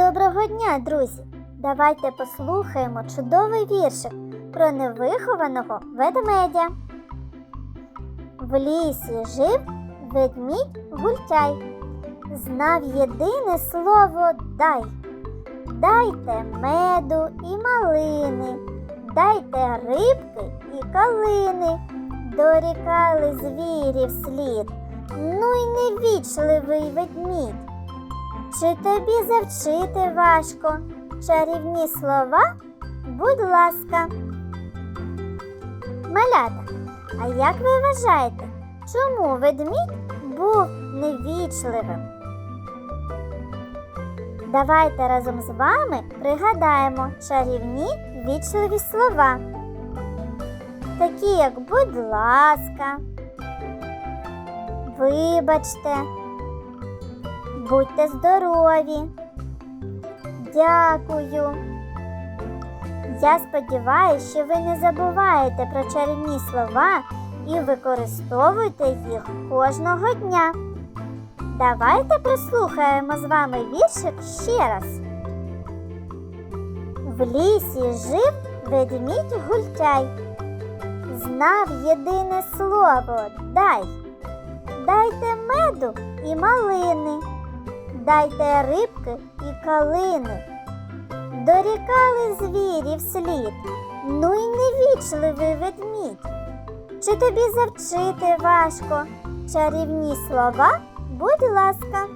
Доброго дня, друзі! Давайте послухаємо чудовий віршик про невихованого ведмедя. В лісі жив ведмідь гультяй, знав єдине слово дай. Дайте меду і малини, дайте рибки і калини, дорікали звірі вслід, ну й невічливий ведмідь. Чи тобі завчити важко чарівні слова? Будь ласка. Малята, а як ви вважаєте, чому ведмідь був невічливим? Давайте разом з вами пригадаємо чарівні вічливі слова, такі як будь ласка, вибачте, будьте здорові, дякую. Я сподіваюся, що ви не забуваєте про чарівні слова і використовуєте їх кожного дня. Давайте прослухаємо з вами віршик ще раз. В лісі жив ведмідь гультяй, знав єдине слово дай. Дайте меду і малини, дайте рибки і калини. Дорікали звірі вслід, ну й невічливий ведмідь. Чи тобі завчити важко чарівні слова? Будь ласка.